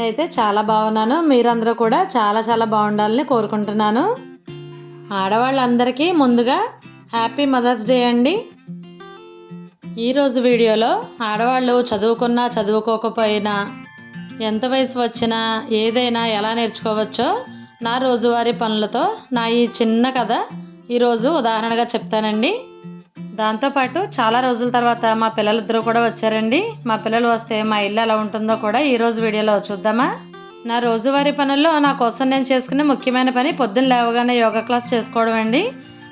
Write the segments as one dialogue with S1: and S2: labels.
S1: నేనైతే చాలా బాగున్నాను. మీరందరూ కూడా చాలా చాలా బాగుండాలని కోరుకుంటున్నాను. ఆడవాళ్ళందరికీ ముందుగా హ్యాపీ మదర్స్ డే అండి. ఈరోజు వీడియోలో ఆడవాళ్ళు చదువుకున్నా చదువుకోకపోయినా ఎంత వయసు వచ్చినా ఏదైనా ఎలా నేర్చుకోవచ్చో నా రోజువారీ పనులతో నా ఈ చిన్న కథ ఈరోజు ఉదాహరణగా చెప్తానండి. దాంతోపాటు చాలా రోజుల తర్వాత మా పిల్లలిద్దరూ కూడా వచ్చారండి. మా పిల్లలు వస్తే మా ఇల్లు ఎలా ఉంటుందో కూడా ఈరోజు వీడియోలో చూద్దామా? నా రోజువారీ పనుల్లో నా కోసం నేను చేసుకునే ముఖ్యమైన పని పొద్దున్న లేవగానే యోగా క్లాస్ చేసుకోవడం అండి.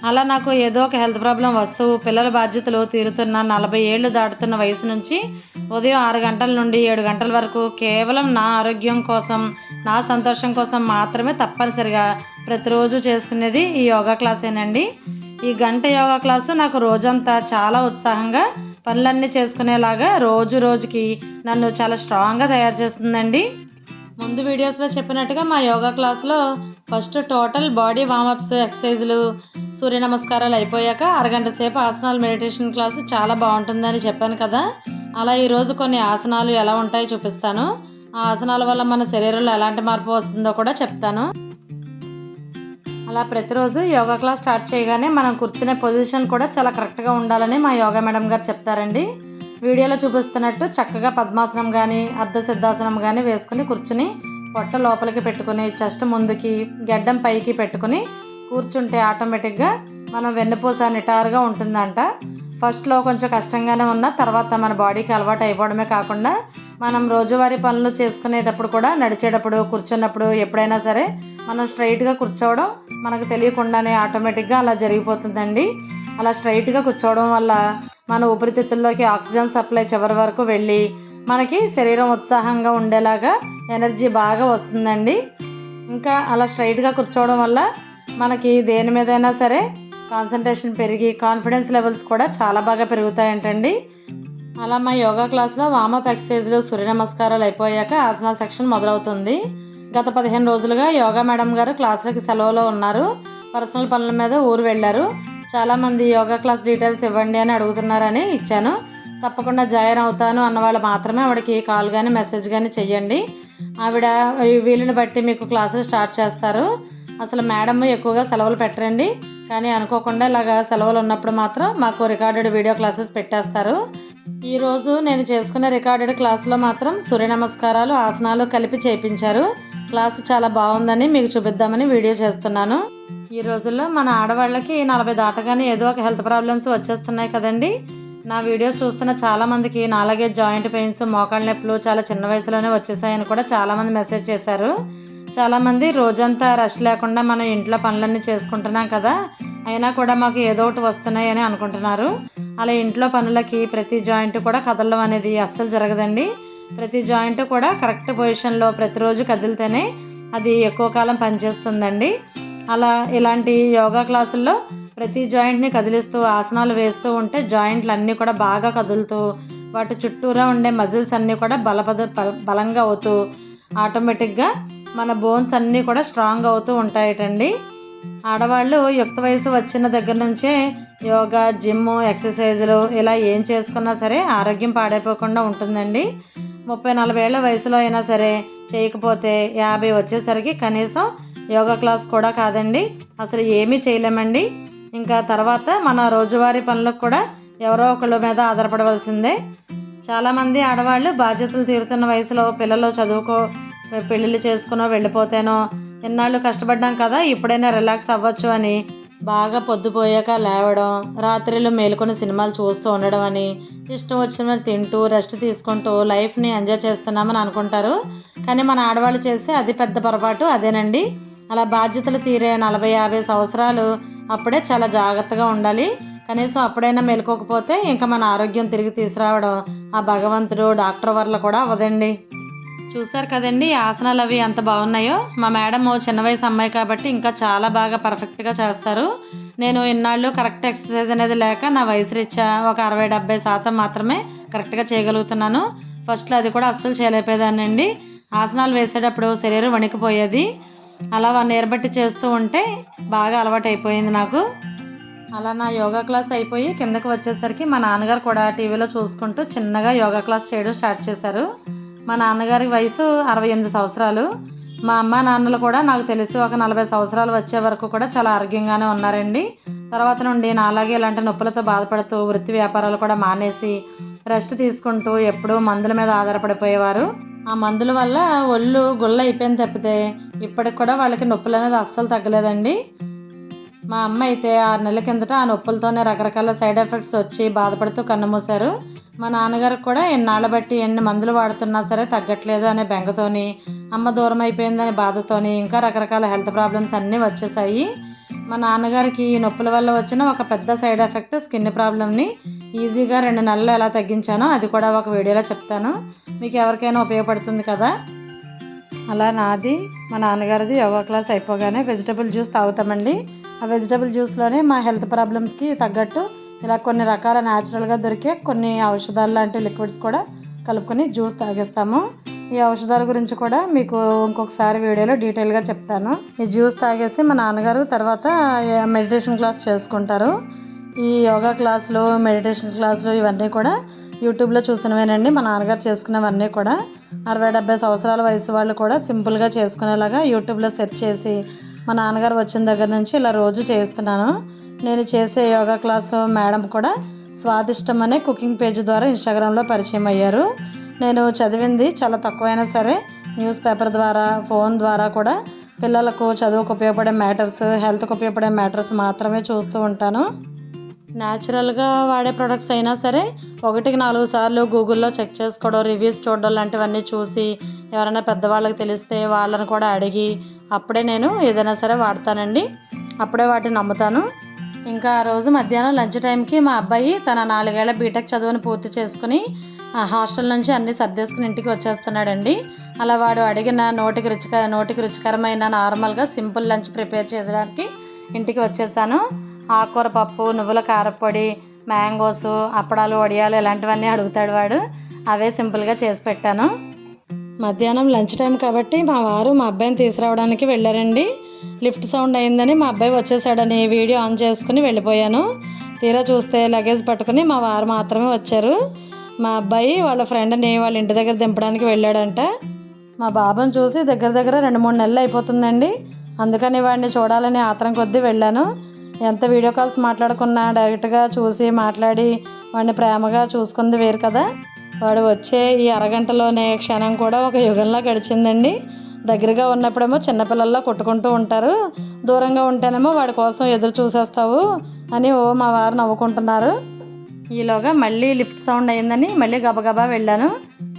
S1: అలా నాకు ఏదో ఒక హెల్త్ ప్రాబ్లం వస్తూ పిల్లల బాధ్యతలు తీరుతున్న నలభై ఏళ్ళు దాటుతున్న వయసు నుంచి ఉదయం ఆరు గంటల నుండి ఏడు గంటల వరకు కేవలం నా ఆరోగ్యం కోసం నా సంతోషం కోసం మాత్రమే తప్పనిసరిగా ప్రతిరోజు చేసుకునేది ఈ యోగా క్లాసేనండి. ఈ గంట యోగా క్లాసు నాకు రోజంతా చాలా ఉత్సాహంగా పనులన్నీ చేసుకునేలాగా రోజు రోజుకి నన్ను చాలా స్ట్రాంగ్గా తయారు చేస్తుందండి. ముందు వీడియోస్లో చెప్పినట్టుగా మా యోగా క్లాస్లో ఫస్ట్ టోటల్ బాడీ వామప్స్ ఎక్సర్సైజులు సూర్య నమస్కారాలు అయిపోయాక అరగంట సేపు ఆసనాలు మెడిటేషన్ క్లాసు చాలా బాగుంటుందని చెప్పాను కదా. అలా ఈరోజు కొన్ని ఆసనాలు ఎలా ఉంటాయో చూపిస్తాను. ఆ ఆసనాల వల్ల మన శరీరంలో ఎలాంటి మార్పు వస్తుందో కూడా చెప్తాను. అలా ప్రతిరోజు యోగా క్లాస్ స్టార్ట్ చేయగానే మనం కూర్చునే పొజిషన్ కూడా చాలా కరెక్ట్గా ఉండాలని మా యోగా మేడం గారు చెప్తారండి. వీడియోలో చూపిస్తున్నట్టు చక్కగా పద్మాసనం కానీ అర్ధ సిద్ధాసనం కానీ వేసుకుని కూర్చుని పొట్ట లోపలికి పెట్టుకుని చెస్ట్ ముందుకి గడ్డం పైకి పెట్టుకుని కూర్చుంటే ఆటోమేటిక్గా మనం వెన్నుపూస నిటారుగా ఉంటుందంట. ఫస్ట్లో కొంచెం కష్టంగానే ఉన్నా తర్వాత మన బాడీకి అలవాటు అయిపోవడమే కాకుండా మనం రోజువారీ పనులు చేసుకునేటప్పుడు కూడా నడిచేటప్పుడు కూర్చున్నప్పుడు ఎప్పుడైనా సరే మనం స్ట్రైట్గా కూర్చోవడం మనకు తెలియకుండానే ఆటోమేటిక్గా అలా జరిగిపోతుందండి. అలా స్ట్రైట్గా కూర్చోవడం వల్ల మన ఊపిరితిత్తుల్లోకి ఆక్సిజన్ సప్లై చివరి వరకు వెళ్ళి మనకి శరీరం ఉత్సాహంగా ఉండేలాగా ఎనర్జీ బాగా వస్తుందండి. ఇంకా అలా స్ట్రైట్గా కూర్చోవడం వల్ల మనకి దేని మీదైనా సరే కాన్సన్ట్రేషన్ పెరిగి కాన్ఫిడెన్స్ లెవెల్స్ కూడా చాలా బాగా పెరుగుతాయంటండి. అలా మా యోగా క్లాస్లో వామప్ ఎక్సర్సైజ్లు సూర్య నమస్కారాలు అయిపోయాక ఆసనా సెక్షన్ మొదలవుతుంది. గత పదిహేను రోజులుగా యోగా మేడం గారు క్లాసులకి సెలవులో ఉన్నారు. పర్సనల్ పనుల మీద ఊరు వెళ్ళారు. చాలామంది యోగా క్లాస్ డీటెయిల్స్ ఇవ్వండి అని అడుగుతున్నారని ఇచ్చాను. తప్పకుండా జాయిన్ అవుతాను అన్న వాళ్ళు మాత్రమే ఆవిడకి కాల్ కానీ మెసేజ్ కానీ చెయ్యండి. ఆవిడ వీలుని బట్టి మీకు క్లాసులు స్టార్ట్ చేస్తారు. అసలు మేడం ఎక్కువగా సెలవులు పెట్టరండి. కానీ అనుకోకుండా ఇలాగా సెలవులు ఉన్నప్పుడు మాత్రం మాకు రికార్డెడ్ వీడియో క్లాసెస్ పెట్టేస్తారు. ఈరోజు నేను చేసుకున్న రికార్డెడ్ క్లాసులో మాత్రం సూర్య నమస్కారాలు ఆసనాలు కలిపి చేయించారు క్లాసు చాలా బాగుందని మీకు చూపిద్దామని వీడియో చేస్తున్నాను. ఈ రోజుల్లో మన ఆడవాళ్ళకి నలభై దాటగానే ఏదో ఒక హెల్త్ ప్రాబ్లమ్స్ వచ్చేస్తున్నాయి కదండి. నా వీడియో చూస్తున్న చాలామందికి నాలాగే జాయింట్ పెయిన్స్ మోకాళ్ళ నొప్పులు చాలా చిన్న వయసులోనే వచ్చేసాయని కూడా చాలామంది మెసేజ్ చేశారు. చాలామంది రోజంతా రెస్ట్ లేకుండా మనం ఇంట్లో పనులన్నీ చేసుకుంటున్నాం కదా. అయినా కూడా మాకు ఏదో ఒకటి వస్తున్నాయి అని అనుకుంటున్నారు. అలా ఇంట్లో పనులకి ప్రతి జాయింట్ కూడా కదలడం అనేది అస్సలు జరగదండి. ప్రతి జాయింట్ కూడా కరెక్ట్ పొజిషన్లో ప్రతిరోజు కదిలితేనే అది ఎక్కువ కాలం పనిచేస్తుందండి. అలా ఇలాంటి యోగా క్లాసుల్లో ప్రతి జాయింట్ని కదిలిస్తూ ఆసనాలు వేస్తూ ఉంటే జాయింట్లు అన్నీ కూడా బాగా కదులుతూ వాటి చుట్టూరా ఉండే మజిల్స్ అన్నీ కూడా బలపద బలంగా అవుతూ ఆటోమేటిక్గా మన బోన్స్ అన్నీ కూడా స్ట్రాంగ్ అవుతూ ఉంటాయటండి. ఆడవాళ్ళు యుక్త వయసు వచ్చిన దగ్గర నుంచే యోగా జిమ్ ఎక్సర్సైజులు ఇలా ఏం చేసుకున్నా సరే ఆరోగ్యం పాడైపోకుండా ఉంటుందండి. ముప్పై నలభై ఏళ్ళ వయసులో అయినా సరే చేయకపోతే యాభై వచ్చేసరికి కనీసం యోగా క్లాస్ కూడా కాదండి. అసలు ఏమీ చేయలేమండి. ఇంకా తర్వాత మన రోజువారీ పనులకు కూడా ఎవరో ఒకళ్ళ మీద ఆధారపడవలసిందే. చాలామంది ఆడవాళ్ళు బాధ్యతలు తీరుతున్న వయసులో పిల్లలు చదువుకో పెళ్ళిళ్ళు చేసుకునో వెళ్ళిపోతేనో ఎన్నాళ్ళు కష్టపడ్డాం కదా ఇప్పుడైనా రిలాక్స్ అవ్వచ్చు అని. బాగా పొద్దుపోయాక లేవడం రాత్రిలో మేలుకొని సినిమాలు చూస్తూ ఉండడం అని. ఇష్టం వచ్చిన తింటూ రెస్ట్ తీసుకుంటూ లైఫ్ని ఎంజాయ్ చేస్తున్నామని అనుకుంటారు. కానీ మన ఆడవాళ్ళు చేసే అది పెద్ద పొరపాటు అదేనండి. అలా బాధ్యతలు తీరే నలభై యాభై సంవత్సరాలు అప్పుడే చాలా జాగ్రత్తగా ఉండాలి. కనీసం అప్పుడైనా మేలుకోకపోతే ఇంకా మన ఆరోగ్యం తిరిగి తీసుకురావడం ఆ భగవంతుడు డాక్టర్ వల్ల కూడా అవ్వదండి. చూసారు కదండి ఆసనాలు అవి ఎంత బాగున్నాయో. మా మేడం చిన్న వయసు అమ్మాయి కాబట్టి ఇంకా చాలా బాగా పర్ఫెక్ట్గా చేస్తారు. నేను ఇన్నాళ్ళు కరెక్ట్ ఎక్సర్సైజ్ అనేది లేక నా వయసు రీత్యా ఒక అరవై డెబ్బై శాతం మాత్రమే కరెక్ట్గా చేయగలుగుతున్నాను. ఫస్ట్లో అది కూడా అస్సలు చేయలేకపోయేదానండి ఆసనాలు వేసేటప్పుడు శరీరం వణికిపోయేది. అలా వన్ ఇయర్ బట్టి చేస్తూ ఉంటే బాగా అలవాటు అయిపోయింది నాకు. అలా నా యోగా క్లాస్ అయిపోయి కిందకి వచ్చేసరికి మా నాన్నగారు కూడా టీవీలో చూసుకుంటూ చిన్నగా యోగా క్లాస్ చేయడం స్టార్ట్ చేశారు. మా నాన్నగారి వయసు అరవై ఎనిమిది సంవత్సరాలు. మా అమ్మ నాన్నలు కూడా నాకు తెలిసి ఒక నలభై సంవత్సరాలు వచ్చే వరకు కూడా చాలా ఆరోగ్యంగానే ఉన్నారండి. తర్వాత నుండి నాలాగే ఇలాంటి నొప్పులతో బాధపడుతూ వృత్తి వ్యాపారాలు కూడా మానేసి రెస్ట్ తీసుకుంటూ ఎప్పుడూ మందుల మీద ఆధారపడిపోయేవారు. ఆ మందుల వల్ల ఒళ్ళు గుల్ల అయిపోయింది తప్పితే ఇప్పటికి కూడా వాళ్ళకి నొప్పులు అనేది అస్సలు తగ్గలేదండి. మా అమ్మ అయితే ఆరు నెలల కిందట ఆ నొప్పులతోనే రకరకాల సైడ్ ఎఫెక్ట్స్ వచ్చి బాధపడుతూ కన్నుమూశారు మా నాన్నగారికి కూడా ఎన్నాళ్ళ బట్టి ఎన్ని మందులు వాడుతున్నా సరే తగ్గట్లేదు అనే బెంగతోని అమ్మ దూరం అయిపోయిందనే బాధతోని ఇంకా రకరకాల హెల్త్ ప్రాబ్లమ్స్ అన్నీ వచ్చేసాయి. మా నాన్నగారికి ఈ నొప్పుల వల్ల వచ్చిన ఒక పెద్ద సైడ్ ఎఫెక్ట్ స్కిన్ ప్రాబ్లమ్ని ఈజీగా రెండు నెలలు ఎలా తగ్గించానో అది కూడా ఒక వీడియోలో చెప్తాను. మీకు ఎవరికైనా ఉపయోగపడుతుంది కదా? అలా నాది మా నాన్నగారిది యోగా క్లాస్ అయిపోగానే వెజిటబుల్ జ్యూస్ తాగుతామండి. ఆ వెజిటబుల్ జ్యూస్లోనే మా హెల్త్ ప్రాబ్లమ్స్కి తగ్గట్టు ఇలా కొన్ని రకాల న్యాచురల్గా దొరికే కొన్ని ఔషధాలు లాంటి లిక్విడ్స్ కూడా కలుపుకొని జ్యూస్ తాగేస్తాము. ఈ ఔషధాల గురించి కూడా మీకు ఇంకొకసారి వీడియోలో డీటెయిల్గా చెప్తాను. ఈ జ్యూస్ తాగేసి మా నాన్నగారు తర్వాత మెడిటేషన్ క్లాస్ చేసుకుంటారు. ఈ యోగా క్లాసులు మెడిటేషన్ క్లాసులు ఇవన్నీ కూడా యూట్యూబ్లో చూసినవేనండి. మా నాన్నగారు చేసుకునేవన్నీ కూడా అరవై డెబ్బై సంవత్సరాల వయసు వాళ్ళు కూడా సింపుల్గా చేసుకునేలాగా యూట్యూబ్లో సెర్చ్ చేసి మా నాన్నగారు వచ్చిన దగ్గర నుంచి ఇలా రోజు చేస్తున్నాను. నేను చేసే యోగా క్లాసు మేడం కూడా స్వాదిష్టం అనే కుకింగ్ పేజ్ ద్వారా ఇన్స్టాగ్రామ్లో పరిచయం అయ్యారు. నేను చదివింది చాలా తక్కువైనా సరే న్యూస్ పేపర్ ద్వారా ఫోన్ ద్వారా కూడా పిల్లలకు చదువుకు ఉపయోగపడే మ్యాటర్స్ హెల్త్కి ఉపయోగపడే మ్యాటర్స్ మాత్రమే చూస్తూ ఉంటాను. న్యాచురల్గా వాడే ప్రొడక్ట్స్ అయినా సరే ఒకటికి నాలుగు సార్లు గూగుల్లో చెక్ చేసుకోవడం రివ్యూస్ చూడడం లాంటివన్నీ చూసి ఎవరైనా పెద్దవాళ్ళకి తెలిస్తే వాళ్ళని కూడా అడిగి అప్పుడే నేను ఏదైనా సరే వాడతానండి. అప్పుడే వాటిని నమ్ముతాను. ఇంకా ఆ రోజు మధ్యాహ్నం లంచ్ టైంకి మా అబ్బాయి తన నాలుగేళ్ళ బీటెక్ చదువుని పూర్తి చేసుకుని హాస్టల్ నుంచి అన్ని సర్దేసుకుని ఇంటికి వచ్చేస్తున్నాడండి. అలా వాడు అడిగిన నోటికి రుచిక నోటికి రుచికరమైన నార్మల్గా సింపుల్ లంచ్ ప్రిపేర్ చేయడానికి ఇంటికి వచ్చేసాను. ఆకుకూర పప్పు నువ్వుల కారపొడి మ్యాంగోస్ అప్పడాలు వడియాలు ఇలాంటివన్నీ అడుగుతాడు వాడు. అవే సింపుల్గా చేసి పెట్టాను. మధ్యాహ్నం లంచ్ టైం కాబట్టి మా వారు మా అబ్బాయిని తీసుకురావడానికి వెళ్ళారండి. లిఫ్ట్ సౌండ్ అయిందని మా అబ్బాయి వచ్చేసాడని వీడియో ఆన్ చేసుకుని వెళ్ళిపోయాను. తీరా చూస్తే లగేజ్ పట్టుకుని మా వారు మాత్రమే వచ్చారు. మా అబ్బాయి వాళ్ళ ఫ్రెండ్ని వాళ్ళ ఇంటి దగ్గర దింపడానికి వెళ్ళాడంట. మా బాబుని చూసి దగ్గర దగ్గర రెండు మూడు నెలలు అయిపోతుందండి. అందుకని వాడిని చూడాలని ఆత్రం కొద్దీ వెళ్ళాను. ఎంత వీడియో కాల్స్ మాట్లాడుకున్నా డైరెక్ట్గా చూసి మాట్లాడి వాడిని ప్రేమగా చూసుకుంది వేరు కదా. వాడు వచ్చే ఈ అరగంటలోనే క్షణం కూడా ఒక యుగంలో గడిచిందండి. దగ్గరగా ఉన్నప్పుడేమో చిన్నపిల్లల్లో కొట్టుకుంటూ ఉంటారు. దూరంగా ఉంటేనేమో వాడి కోసం ఎదురు చూసేస్తావు అని ఓ మా వారు నవ్వుకుంటున్నారు. ఈలోగా మళ్ళీ లిఫ్ట్ సౌండ్ అయిందని మళ్ళీ గబగబా వెళ్ళాను.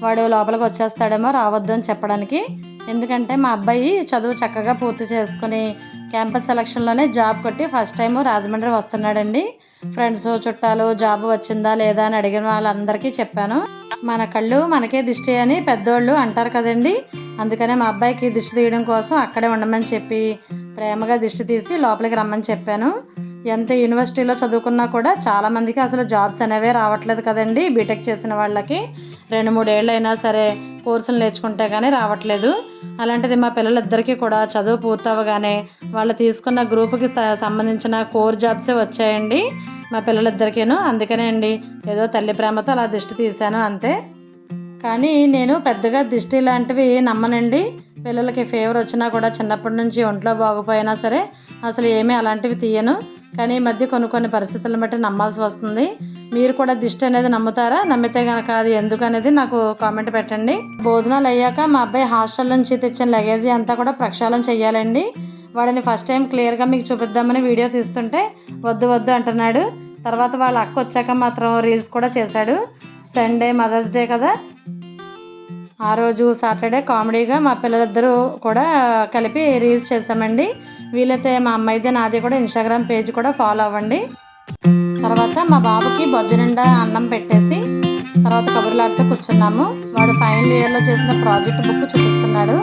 S1: వాడు లోపలికి వచ్చేస్తాడేమో రావద్దు అని చెప్పడానికి. ఎందుకంటే మా అబ్బాయి చదువు చక్కగా పూర్తి చేసుకుని క్యాంపస్ సెలక్షన్లోనే జాబ్ కొట్టి ఫస్ట్ టైం రాజమండ్రి వస్తున్నాడండి. ఫ్రెండ్స్ చుట్టాలు జాబ్ వచ్చిందా లేదా అని అడిగిన వాళ్ళందరికీ చెప్పాను. మన కళ్ళు మనకే దిష్టి అని పెద్దోళ్ళు అంటారు కదండి. అందుకనే మా అబ్బాయికి దిష్టి తీయడం కోసం అక్కడే ఉండమని చెప్పి ప్రేమగా దిష్టి తీసి లోపలికి రమ్మని చెప్పాను. ఎంత యూనివర్సిటీలో చదువుకున్నా కూడా చాలామందికి అసలు జాబ్స్ అనేవే రావట్లేదు కదండి. బీటెక్ చేసిన వాళ్ళకి రెండు మూడేళ్ళు అయినా సరే కోర్సులు నేర్చుకుంటే కానీ రావట్లేదు. అలాంటిది మా పిల్లలిద్దరికీ కూడా చదువు పూర్తవగానే వాళ్ళు తీసుకున్న గ్రూప్కి త- సంబంధించిన కోర్ జాబ్సే వచ్చాయండి. మా పిల్లలిద్దరికీను. అందుకనే అండి ఏదో తల్లి ప్రేమతో అలా దిష్టి తీశాను అంతే. కానీ నేను పెద్దగా దిష్టి లాంటివి నమ్మనండి. పిల్లలకి ఫీవర్ వచ్చినా కూడా చిన్నప్పటి నుంచి ఒంట్లో బాగుపోయినా సరే అసలు ఏమీ అలాంటివి తీయను. కానీ ఈ మధ్య కొన్ని కొన్ని పరిస్థితులను బట్టి నమ్మాల్సి వస్తుంది. మీరు కూడా దిష్టి అనేది నమ్ముతారా? నమ్మితే కనుక అది ఎందుకు అనేది నాకు కామెంట్ పెట్టండి. భోజనాలు అయ్యాక మా అబ్బాయి హాస్టల్ నుంచి తెచ్చిన లగేజీ అంతా కూడా ప్రక్షాళన చేయాలండి వాడిని ఫస్ట్ టైం క్లియర్గా మీకు చూపిద్దామని వీడియో తీస్తుంటే వద్దు వద్దు అంటున్నాడు. తర్వాత వాళ్ళ అక్క వచ్చాక మాత్రం రీల్స్ కూడా చేశాడు. సండే మదర్స్ డే కదా. ఆ రోజు సాటర్డే కామెడీగా మా పిల్లలిద్దరూ కూడా కలిపి రీల్స్ చేసామండి వీలైతే మా అమ్మాయిదే నాది కూడా ఇన్స్టాగ్రామ్ పేజ్ కూడా ఫాలో అవ్వండి. తర్వాత మా బాబుకి బొజ్జ నిండా అన్నం పెట్టేసి తర్వాత కబుర్లాడుతూ కూర్చున్నాము. వాడు ఫైనల్ ఇయర్లో చేసిన ప్రాజెక్ట్ బుక్ చూపిస్తున్నాడు.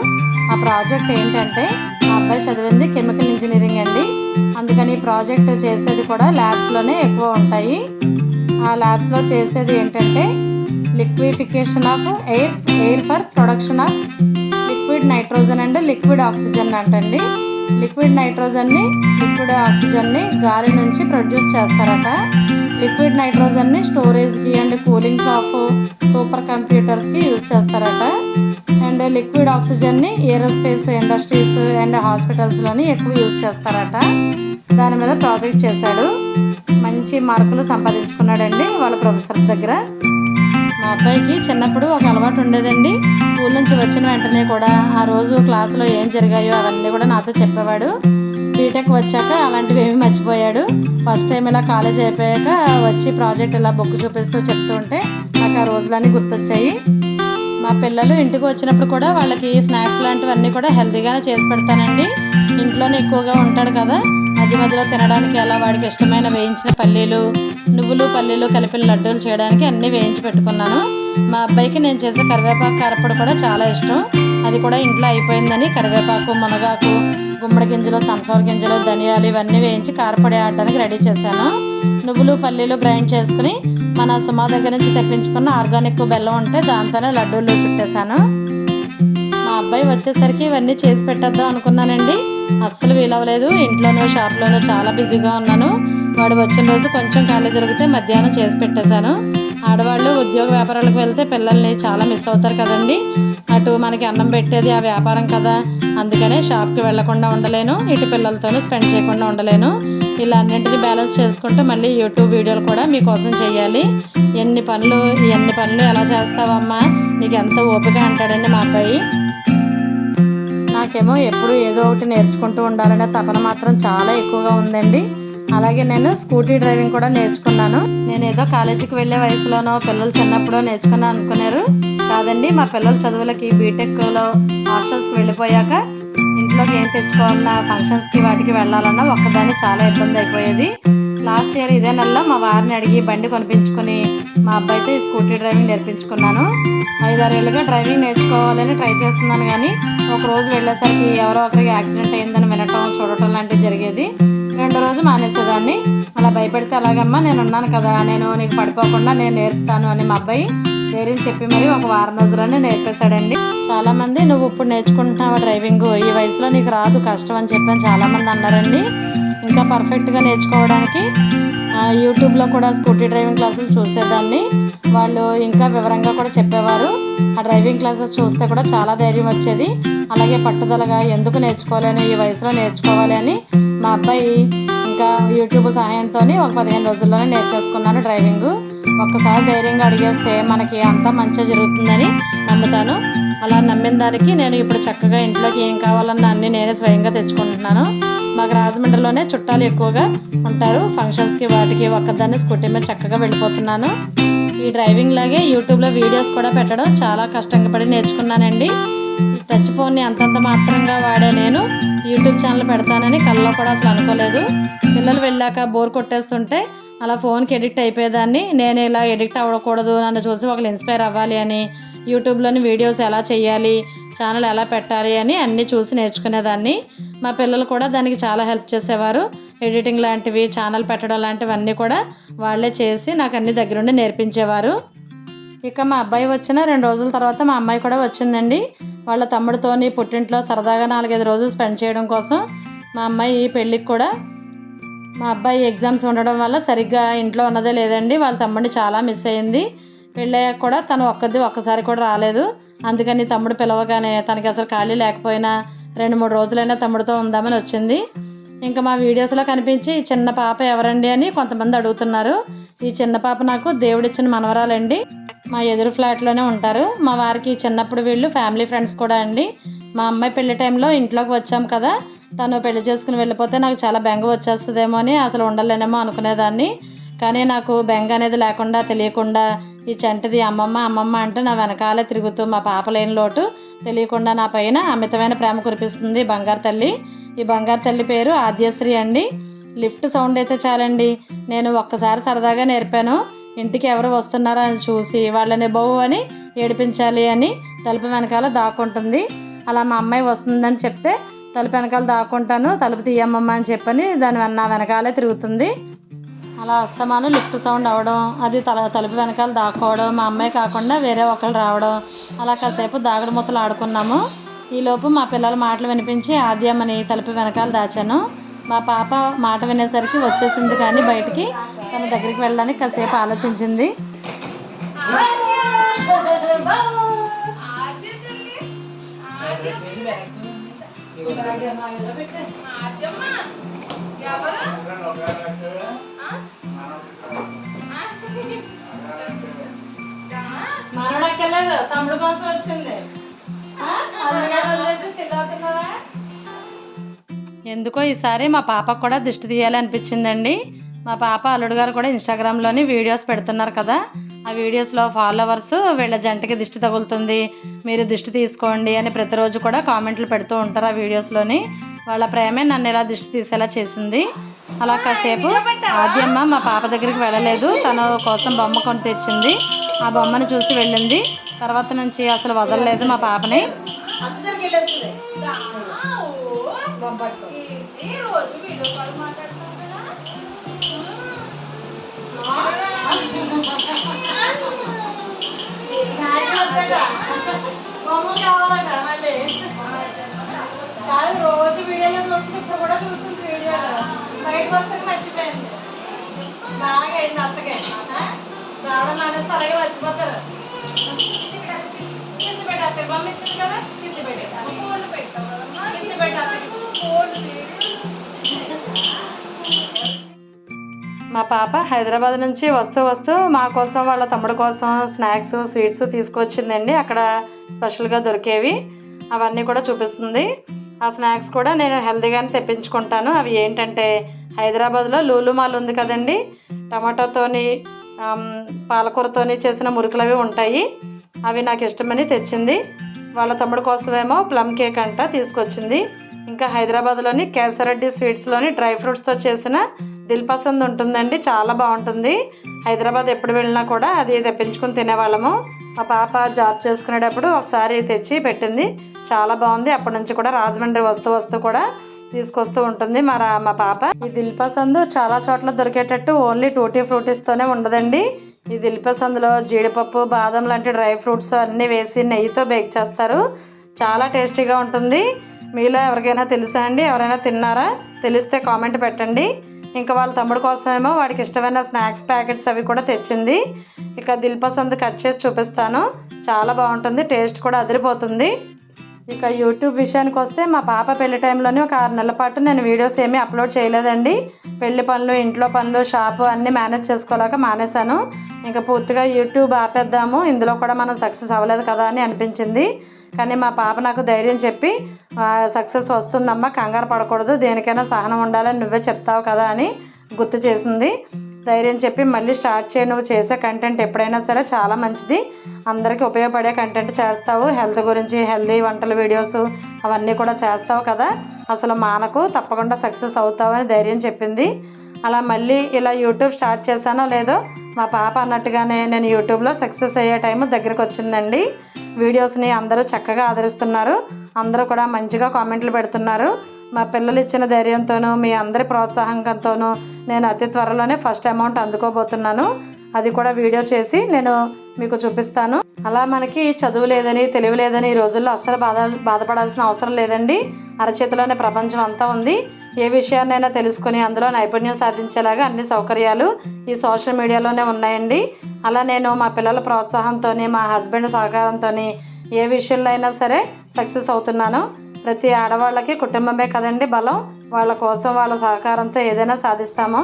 S1: ఆ ప్రాజెక్ట్ ఏంటంటే మా అబ్బాయి చదివింది కెమికల్ ఇంజనీరింగ్ అండి. అందుకని ఈ ప్రాజెక్ట్ చేసేది కూడా ల్యాబ్స్లోనే ఎక్కువ ఉంటాయి. ఆ ల్యాబ్స్లో చేసేది ఏంటంటే liquefaction of air air for production of liquid nitrogen and liquid oxygen అంటండి. లిక్విడ్ నైట్రోజన్ని లిక్విడ్ ఆక్సిజన్ని గాలి నుంచి ప్రొడ్యూస్ చేస్తారట. లిక్విడ్ నైట్రోజన్ని స్టోరేజ్కి అండ్ కూలింగ్ ఆఫ్ సూపర్ కంప్యూటర్స్కి యూజ్ చేస్తారట. అండ్ లిక్విడ్ ఆక్సిజన్ని ఏరోస్పేస్ ఇండస్ట్రీస్ అండ్ హాస్పిటల్స్లోని ఎక్కువ యూజ్ చేస్తారట. దాని మీద ప్రాజెక్ట్ చేశాడు. మంచి మార్కులు సంపాదించుకున్నాడండి వాళ్ళ ప్రొఫెసర్స్ దగ్గర. మా అబ్బాయికి చిన్నప్పుడు ఒక అలవాటు ఉండేదండి. స్కూల్ నుంచి వచ్చిన వెంటనే కూడా ఆ రోజు క్లాసులో ఏం జరిగాయో అవన్నీ కూడా నాతో చెప్పేవాడు. బీటెక్ వచ్చాక అలాంటివి ఏమి మర్చిపోయాడు. ఫస్ట్ టైం ఇలా కాలేజ్ అయిపోయాక వచ్చి ప్రాజెక్ట్ ఇలా బుక్ చూపిస్తూ చెప్తూ ఉంటే నాకు ఆ రోజులన్నీ గుర్తొచ్చాయి. మా పిల్లలు ఇంటికి వచ్చినప్పుడు కూడా వాళ్ళకి స్నాక్స్ లాంటివన్నీ కూడా హెల్తీగానే చేసి పెడతానండి. ఇంట్లోనే ఎక్కువగా ఉంటాడు కదా మధ్య మధ్యలో తినడానికి అలా వాడికి ఇష్టమైన వేయించిన పల్లీలు నువ్వులు పల్లీలు కలిపిన లడ్డూలు చేయడానికి అన్నీ వేయించి పెట్టుకున్నాను. మా అబ్బాయికి నేను చేసే కరివేపాకు కారపొడి కూడా చాలా ఇష్టం. అది కూడా ఇంట్లో అయిపోయిందని కరివేపాకు మునగాకు గుమ్మడి గింజలు సన్ఫ్లవర్ గింజలు ధనియాలు ఇవన్నీ వేయించి కారపొడి ఆడడానికి రెడీ చేశాను. నువ్వులు పల్లీలు గ్రైండ్ చేసుకుని మన సుమా దగ్గర నుంచి తెప్పించుకున్న ఆర్గానిక్ బెల్లం ఉంటే దాంతోనే లడ్డూలు చుట్టేశాను. మా అబ్బాయి వచ్చేసరికి ఇవన్నీ చేసి పెట్టేద్దాం అనుకున్నానండి. అస్సలు వీలవ్వలేదు ఇంట్లోనూ షాప్లోనూ చాలా బిజీగా ఉన్నాను. వాడు వచ్చిన రోజు కొంచెం ఖాళీ దొరికితే మధ్యాహ్నం చేసి పెట్టేశాను. ఆడవాళ్ళు ఉద్యోగ వ్యాపారాలకు వెళ్తే పిల్లల్ని చాలా మిస్ అవుతారు కదండి. అటు మనకి అన్నం పెట్టేది ఆ వ్యాపారం కదా. అందుకనే షాప్కి వెళ్ళకుండా ఉండలేను. ఇటు పిల్లలతోనూ స్పెండ్ చేయకుండా ఉండలేను. ఇలా అన్నింటినీ బ్యాలెన్స్ చేసుకుంటూ మళ్ళీ యూట్యూబ్ వీడియోలు కూడా మీకోసం చేయాలి. ఎన్ని పనులు ఎన్ని పనులు ఎలా చేస్తావమ్మా? నీకు ఎంత ఓపిక అంటాడండి మా అబ్బాయి. నాకేమో ఎప్పుడు ఏదో ఒకటి నేర్చుకుంటూ ఉండాలనే తపన మాత్రం చాలా ఎక్కువగా ఉందండి. అలాగే నేను స్కూటీ డ్రైవింగ్ కూడా నేర్చుకున్నాను. నేను ఏదో కాలేజీకి వెళ్ళే వయసులోనో పిల్లలు చిన్నప్పుడో నేర్చుకున్నాను అనుకున్నారు. కాదండి మా పిల్లల చదువులకి బీటెక్లో హాస్టల్స్కి వెళ్ళిపోయాక ఇంట్లోకి ఏం తెచ్చుకోవాలన్నా ఫంక్షన్స్కి వాటికి వెళ్ళాలన్నా ఒక్కదాన్ని చాలా ఇబ్బంది అయిపోయేది. లాస్ట్ ఇయర్ ఇదే నెలలో మా వారిని అడిగి బండి కొనిపించుకొని మా అబ్బాయితో ఈ స్కూటీ డ్రైవింగ్ నేర్పించుకున్నాను. ఐదారేళ్ళుగా డ్రైవింగ్ నేర్చుకోవాలని ట్రై చేస్తున్నాను కానీ ఒక రోజు వెళ్ళేసరికి ఎవరో ఒకరికి యాక్సిడెంట్ అయిందని వినటం చూడటం లాంటివి జరిగేది. రెండో రోజు మానేసేదాన్ని. అలా భయపెడితే అలాగమ్మా నేను ఉన్నాను కదా నేను నీకు పడిపోకుండా నేను నేర్పుతాను అని మా అబ్బాయి ధైర్యం చెప్పి మరి ఒక వారం రోజుల్లోనే నేర్పేశాడండి. చాలా మంది నువ్వు ఇప్పుడు నేర్చుకుంటున్నావా డ్రైవింగ్? ఈ వయసులో నీకు రాదు కష్టం అని చెప్పని చాలామంది అన్నారండి. ఇంకా పర్ఫెక్ట్గా నేర్చుకోవడానికి యూట్యూబ్లో కూడా స్కూటీ డ్రైవింగ్ క్లాసులు చూసేదాన్ని. వాళ్ళు ఇంకా వివరంగా కూడా చెప్పేవారు. ఆ డ్రైవింగ్ క్లాసెస్ చూస్తే కూడా చాలా ధైర్యం వచ్చేది. అలాగే పట్టుదలగా ఎందుకు నేర్చుకోవాలని ఈ వయసులో నేర్చుకోవాలి అని మా అబ్బాయి ఇంకా యూట్యూబ్ సహాయంతో ఒక పదిహేను రోజుల్లోనే నేర్చేసుకున్నాను డ్రైవింగ్ ఒక్కసారి ధైర్యంగా అడిగేస్తే మనకి అంతా మంచిగా జరుగుతుందని నమ్ముతాను. అలా నమ్మిన దానికి నేను ఇప్పుడు చక్కగా ఇంట్లోకి ఏం కావాలన్నా అన్నీ నేనే స్వయంగా తెచ్చుకుంటున్నాను. మాకు రాజమండ్రిలోనే చుట్టాలు ఎక్కువగా ఉంటారు. ఫంక్షన్స్కి వాటికి ఒక్కదాన్ని స్కూటీ మీద చక్కగా వెళ్ళిపోతున్నాను. ఈ డ్రైవింగ్ లాగే యూట్యూబ్లో వీడియోస్ కూడా పెట్టడం చాలా కష్టంగా పడి నేర్చుకున్నానండి. ఈ టచ్ ఫోన్ని అంతంత మాత్రంగా వాడే నేను. యూట్యూబ్ ఛానల్ పెడతానని కళ్ళలో కూడా అసలు అనుకోలేదు. పిల్లలు వెళ్ళాక బోర్ కొట్టేస్తుంటే అలా ఫోన్కి ఎడిక్ట్ అయిపోయేదాన్ని. నేను ఇలా ఎడిక్ట్ అవ్వకూడదు. నన్ను చూసి ఒకళ్ళు ఇన్స్పైర్ అవ్వాలి అని యూట్యూబ్లోని వీడియోస్ ఎలా చేయాలి ఛానల్ ఎలా పెట్టాలి అని అన్నీ చూసి నేర్చుకునేదాన్ని. మా పిల్లలు కూడా దానికి చాలా హెల్ప్ చేసేవారు. ఎడిటింగ్ లాంటివి ఛానల్ పెట్టడం లాంటివన్నీ కూడా వాళ్ళే చేసి నాకు అన్ని దగ్గరుండి నేర్పించేవారు. ఇక మా అబ్బాయి వచ్చిన రెండు రోజుల తర్వాత మా అమ్మాయి కూడా వచ్చిందండి. వాళ్ళ తమ్ముడితోని పుట్టింట్లో సరదాగా నాలుగైదు రోజులు స్పెండ్ చేయడం కోసం మా అమ్మాయి పెళ్ళికి కూడా మా అబ్బాయి ఎగ్జామ్స్ ఉండడం వల్ల సరిగ్గా ఇంట్లో ఉన్నదే లేదండి. వాళ్ళ తమ్ముడిని చాలా మిస్ అయింది. పెళ్ళయ్యాక కూడా తను ఒక్కది ఒక్కసారి కూడా రాలేదు. అందుకని తమ్ముడు పిలవగానే తనకి అసలు ఖాళీ లేకపోయినా రెండు మూడు రోజులైనా తమ్ముడితో ఉందామని వచ్చింది. ఇంకా మా వీడియోస్లో కనిపించి "ఈ చిన్న పాప ఎవరండి అని కొంతమంది అడుగుతున్నారు. ఈ చిన్న పాప నాకు దేవుడిచ్చిన మనవరాలండి. మా ఎదురు ఫ్లాట్లోనే ఉంటారు. మా వారికి చిన్నప్పుడు వీళ్ళు ఫ్యామిలీ ఫ్రెండ్స్ కూడా అండి. మా అమ్మాయి పెళ్ళి టైంలో ఇంట్లోకి వచ్చాం కదా. తను పెళ్ళి చేసుకుని వెళ్ళిపోతే నాకు చాలా బెంగ వచ్చేస్తుందేమో అని అసలు ఉండలేనేమో అనుకునేదాన్ని. కానీ నాకు బెంగ అనేది లేకుండా తెలియకుండా ఈ చంటిది అమ్మమ్మ అమ్మమ్మ అంటే నా వెనకాలే తిరుగుతూ మా పాప లేని లోటు తెలియకుండా నా పైన అమితమైన ప్రేమ కురిపిస్తుంది బంగారు తల్లి. ఈ బంగారు తల్లి పేరు ఆద్యశ్రీ అండి. లిఫ్ట్ సౌండ్ అయితే చాలండి. నేను ఒక్కసారి సరదాగా నేర్పాను. ఇంటికి ఎవరు వస్తున్నారో అని చూసి వాళ్ళని బౌ అని ఏడిపించాలి అని తలుపు వెనకాల దాక్కుంటుంది. అలా మా అమ్మాయి వస్తుందని చెప్తే తలుపు వెనకాల దాక్కుంటాను. తలుపు తీయమ్మమ్మ అని చెప్పని దాని నా వెనకాలే తిరుగుతుంది. అలా అస్తమాను లిఫ్ట్ సౌండ్ అవ్వడం అది తల తలుపు వెనకాల దాక్కోవడం మా అమ్మాయి కాకుండా వేరే ఒకళ్ళు రావడం అలా కాసేపు దాగుడు మూతలు ఆడుకున్నాము. ఈలోపు మా పిల్లల మాటలు వినిపించి ఆద్యమని తలుపు వెనకాల దాచాను. మా పాప మాట వినేసరికి వచ్చేసింది కానీ బయటికి తన దగ్గరికి వెళ్ళడానికి కాసేపు ఆలోచించింది. ఎవరు? తమ్ముడు కోసం వచ్చింది. ఎందుకో ఈసారి మా పాపకు కూడా దిష్టి తీయాలనిపించిందండి. మా పాప అల్లుడు గారు కూడా ఇన్స్టాగ్రామ్లోని వీడియోస్ పెడుతున్నారు కదా. ఆ వీడియోస్లో ఫాలోవర్స్ వీళ్ళ జంటకి దిష్టి తగులుతుంది. మీరు దిష్టి తీసుకోండి అని ప్రతిరోజు కూడా కామెంట్లు పెడుతూ ఉంటారు ఆ వీడియోస్లోని. వాళ్ళ ప్రేమే నన్ను ఇలా దిష్టి తీసేలా చేసింది. అలా కాసేపు ఆద్యమ్మ మా పాప దగ్గరికి వెళ్ళలేదు. తన కోసం బొమ్మ కొని తెచ్చింది. ఆ బొమ్మను చూసి వెళ్ళింది. తర్వాత నుంచి అసలు వదలలేదు మా పాపని.
S2: రోజు కాదు
S1: రోజు వీడియోలో చూస్తుంది ఇప్పుడు కూడా చూస్తుంది వీడియోలో బయటకు వస్తే మర్చిపోయింది బాగా అయింది అత్తగా రావడం మానేస్తే అలాగే మర్చిపోతారు. మా పాప హైదరాబాద్ నుంచి వస్తూ వస్తూ మా కోసం వాళ్ళ తమ్ముడు కోసం స్నాక్స్ స్వీట్స్ తీసుకొచ్చిందండి. అక్కడ స్పెషల్గా దొరికేవి. అవన్నీ కూడా చూపిస్తుంది. ఆ స్నాక్స్ కూడా నేను హెల్తీగానే తెప్పించుకుంటాను. అవి ఏంటంటే హైదరాబాద్లో లూలు మాల్ ఉంది కదండి. టమాటోతోని పాలకూరతోని చేసిన మురుకులు అవి ఉంటాయి. అవి నాకు ఇష్టమని తెచ్చింది. వాళ్ళ తమ్ముడు కోసమేమో ప్లమ్ కేక్ అంట తీసుకొచ్చింది. ఇంకా హైదరాబాద్లోని కేసరెడ్డి స్వీట్స్లోని డ్రై ఫ్రూట్స్తో చేసిన దిల్ పసంద్ ఉంటుందండి. చాలా బాగుంటుంది. హైదరాబాద్ ఎప్పుడు వెళ్ళినా కూడా అది తెప్పించుకొని తినేవాళ్ళము. మా పాప జాబ్ చేసుకునేటప్పుడు ఒకసారి తెచ్చి పెట్టింది. చాలా బాగుంది. అప్పటి నుంచి కూడా రాజమండ్రి వస్తూ వస్తూ కూడా తీసుకొస్తూ ఉంటుంది మా రా మా పాప. ఈ దిల్పసందు చాలా చోట్ల దొరికేటట్టు ఓన్లీ టూటీ ఫ్రూటీస్తోనే ఉండదండి. ఈ దిల్పసందులో జీడిపప్పు బాదం లాంటి డ్రై ఫ్రూట్స్ అన్నీ వేసి నెయ్యితో బేక్ చేస్తారు. చాలా టేస్టీగా ఉంటుంది. మీలో ఎవరికైనా తెలుసా అండి? ఎవరైనా తిన్నారా? తెలిస్తే కామెంట్ పెట్టండి. ఇంకా వాళ్ళ తమ్ముడు కోసమేమో వాడికి ఇష్టమైన స్నాక్స్ ప్యాకెట్స్ అవి కూడా తెచ్చింది. ఇక దిల్పసంద్ కట్ చేసి చూపిస్తాను. చాలా బాగుంటుంది. టేస్ట్ కూడా అదిరిపోతుంది. ఇక యూట్యూబ్ విషయానికి వస్తే మా పాప పెళ్ళి టైంలోనే ఒక ఆరు నెలల పాటు నేను వీడియోస్ ఏమీ అప్లోడ్ చేయలేదండి. పెళ్ళి పనులు ఇంట్లో పనులు షాపు అన్నీ మేనేజ్ చేసుకోలేక మానేశాను. ఇంకా పూర్తిగా యూట్యూబ్ ఆపేద్దాము. ఇందులో కూడా మనం సక్సెస్ అవ్వలేదు కదా అని అనిపించింది. కానీ మా పాప నాకు ధైర్యం చెప్పి సక్సెస్ వస్తుందమ్మా కంగారు పడకూడదు. దేనికైనా సహనం ఉండాలని నువ్వే చెప్తావు కదా అని గుర్తు చేసింది. ధైర్యం చెప్పి మళ్ళీ స్టార్ట్ చేయి. నువ్వు చేసే కంటెంట్ ఎప్పుడైనా సరే చాలా మంచిది. అందరికీ ఉపయోగపడే కంటెంట్ చేస్తావు. హెల్త్ గురించి హెల్తీ వంటల వీడియోస్ అవన్నీ కూడా చేస్తావు కదా. అసలు మానకు తప్పకుండా సక్సెస్ అవుతావని ధైర్యం చెప్పింది. అలా మళ్ళీ ఇలా యూట్యూబ్ స్టార్ట్ చేశానో లేదో మా పాప అన్నట్టుగానే నేను యూట్యూబ్లో సక్సెస్ అయ్యే టైం దగ్గరికి వచ్చిందండి. వీడియోస్ని అందరూ చక్కగా ఆదరిస్తున్నారు. అందరూ కూడా మంచిగా కామెంట్లు పెడుతున్నారు. మా పిల్లలు ఇచ్చిన ధైర్యంతోనూ మీ అందరి ప్రోత్సాహంతోనూ నేను అతి త్వరలోనే ఫస్ట్ అమౌంట్ అందుకోబోతున్నాను. అది కూడా వీడియో చేసి నేను మీకు చూపిస్తాను. అలా మనకి చదువు లేదని తెలివి లేదని ఈ రోజుల్లో అస్సలు బాధ బాధపడాల్సిన అవసరం లేదండి. అరచేతిలోనే ప్రపంచం అంతా ఉంది. ఏ విషయాన్నైనా తెలుసుకుని అందులో నైపుణ్యం సాధించేలాగా అన్ని సౌకర్యాలు ఈ సోషల్ మీడియాలోనే ఉన్నాయండి. అలా నేను మా పిల్లల ప్రోత్సాహంతో మా హస్బెండ్ సహకారంతో ఏ విషయంలో అయినా సరే సక్సెస్ అవుతున్నాను. ప్రతి ఆడవాళ్ళకి కుటుంబమే కదండి బలం. వాళ్ళ కోసం వాళ్ళ సహకారంతో ఏదైనా సాధిస్తాము.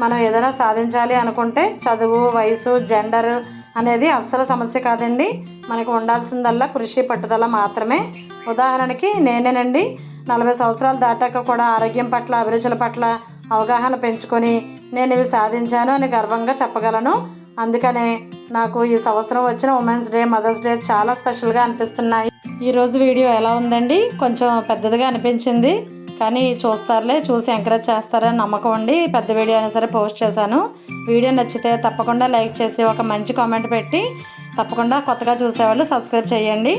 S1: మనం ఏదైనా సాధించాలి అనుకుంటే చదువు వయసు జెండర్ అనేది అస్సలు సమస్య కాదండి. మనకు ఉండాల్సిందల్లా కృషి పట్టుదల మాత్రమే. ఉదాహరణకి నేనేనండి. నలభై సంవత్సరాలు దాటాక కూడా ఆరోగ్యం పట్ల అభిరుచుల పట్ల అవగాహన పెంచుకొని నేను ఇవి సాధించాను అని గర్వంగా చెప్పగలను. అందుకనే నాకు ఈ సంవత్సరం వచ్చిన ఉమెన్స్ డే మదర్స్ డే చాలా స్పెషల్గా అనిపిస్తున్నాయి. ఈరోజు వీడియో ఎలా ఉందండి? కొంచెం పెద్దదిగా అనిపించింది. కానీ చూస్తారులే చూసి ఎంకరేజ్ చేస్తారని నమ్మకం ఉండి పెద్ద వీడియో అయినా సరే పోస్ట్ చేశాను. వీడియో నచ్చితే తప్పకుండా లైక్ చేసి ఒక మంచి కామెంట్ పెట్టి తప్పకుండా కొత్తగా చూసేవాళ్ళు సబ్స్క్రైబ్ చేయండి.